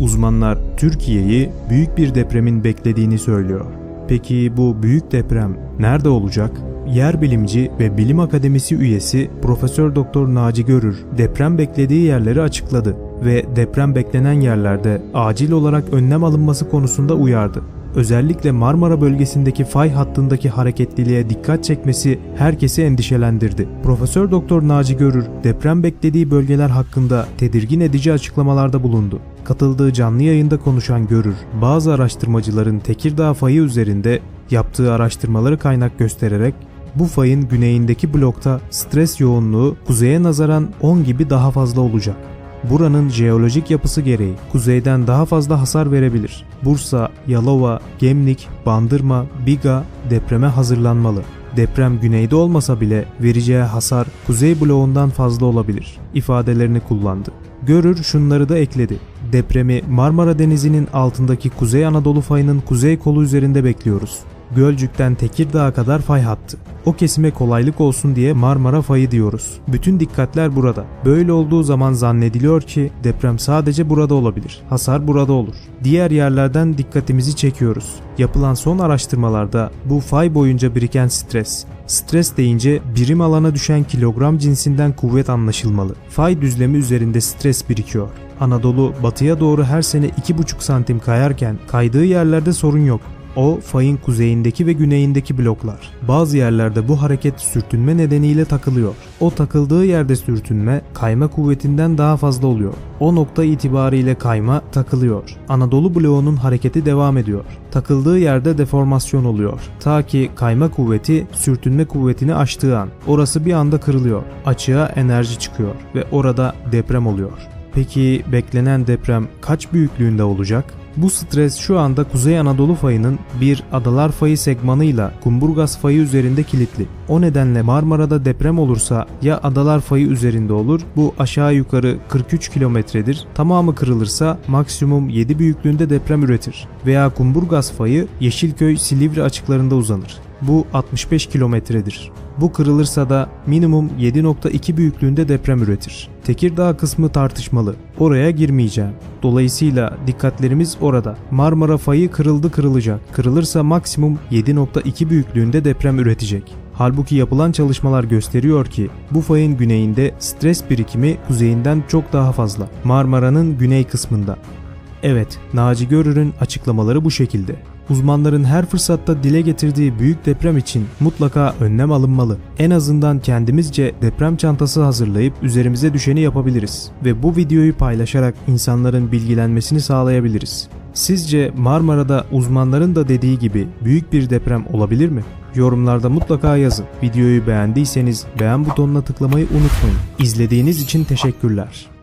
Uzmanlar Türkiye'yi büyük bir depremin beklediğini söylüyor. Peki bu büyük deprem nerede olacak? Yer bilimci ve bilim akademisi üyesi Profesör Doktor Naci Görür deprem beklediği yerleri açıkladı ve deprem beklenen yerlerde acil olarak önlem alınması konusunda uyardı. Özellikle Marmara bölgesindeki fay hattındaki hareketliliğe dikkat çekmesi herkesi endişelendirdi. Profesör Doktor Naci Görür deprem beklediği bölgeler hakkında tedirgin edici açıklamalarda bulundu. Katıldığı canlı yayında konuşan Görür, bazı araştırmacıların Tekirdağ fayı üzerinde yaptığı araştırmaları kaynak göstererek bu fayın güneyindeki blokta stres yoğunluğu kuzeye nazaran 10 gibi daha fazla olacak. Buranın jeolojik yapısı gereği kuzeyden daha fazla hasar verebilir. Bursa, Yalova, Gemlik, Bandırma, Biga depreme hazırlanmalı. Deprem güneyde olmasa bile vereceği hasar kuzey bloğundan fazla olabilir ifadelerini kullandı. Görür şunları da ekledi. Depremi Marmara Denizi'nin altındaki Kuzey Anadolu fayının kuzey kolu üzerinde bekliyoruz. Gölcük'ten Tekirdağ'a kadar fay hattı. O kesime kolaylık olsun diye Marmara fayı diyoruz. Bütün dikkatler burada. Böyle olduğu zaman zannediliyor ki deprem sadece burada olabilir. Hasar burada olur. Diğer yerlerden dikkatimizi çekiyoruz. Yapılan son araştırmalarda bu fay boyunca biriken stres, Stres deyince birim alana düşen kilogram cinsinden kuvvet anlaşılmalı. Fay düzlemi üzerinde stres birikiyor. Anadolu batıya doğru her sene 2,5 santim kayarken kaydığı yerlerde sorun yok. O fayın kuzeyindeki ve güneyindeki bloklar. Bazı yerlerde bu hareket sürtünme nedeniyle takılıyor. O takıldığı yerde sürtünme kayma kuvvetinden daha fazla oluyor. O nokta itibariyle kayma takılıyor. Anadolu bloğunun hareketi devam ediyor. Takıldığı yerde deformasyon oluyor. Ta ki kayma kuvveti sürtünme kuvvetini aştığı an. Orası bir anda kırılıyor. Açığa enerji çıkıyor ve orada deprem oluyor. Peki beklenen deprem kaç büyüklüğünde olacak? Bu stres şu anda Kuzey Anadolu fayının bir Adalar fayı segmanıyla Kumburgaz fayı üzerinde kilitli. O nedenle Marmara'da deprem olursa ya Adalar fayı üzerinde olur bu aşağı yukarı 43 kilometredir. Tamamı kırılırsa maksimum 7 büyüklüğünde deprem üretir. Veya Kumburgaz fayı Yeşilköy Silivri açıklarında uzanır. Bu 65 kilometredir. Bu kırılırsa da minimum 7.2 büyüklüğünde deprem üretir. Tekirdağ kısmı tartışmalı. Oraya girmeyeceğim. Dolayısıyla dikkatlerimiz orada. Marmara fayı kırıldı kırılacak. Kırılırsa maksimum 7.2 büyüklüğünde deprem üretecek. Halbuki yapılan çalışmalar gösteriyor ki bu fayın güneyinde stres birikimi kuzeyinden çok daha fazla. Marmara'nın güney kısmında. Evet, Naci Görür'ün açıklamaları bu şekilde. Uzmanların her fırsatta dile getirdiği büyük deprem için mutlaka önlem alınmalı. En azından kendimizce deprem çantası hazırlayıp üzerimize düşeni yapabiliriz ve bu videoyu paylaşarak insanların bilgilenmesini sağlayabiliriz. Sizce Marmara'da uzmanların da dediği gibi büyük bir deprem olabilir mi? Yorumlarda mutlaka yazın. Videoyu beğendiyseniz beğen butonuna tıklamayı unutmayın. İzlediğiniz için teşekkürler.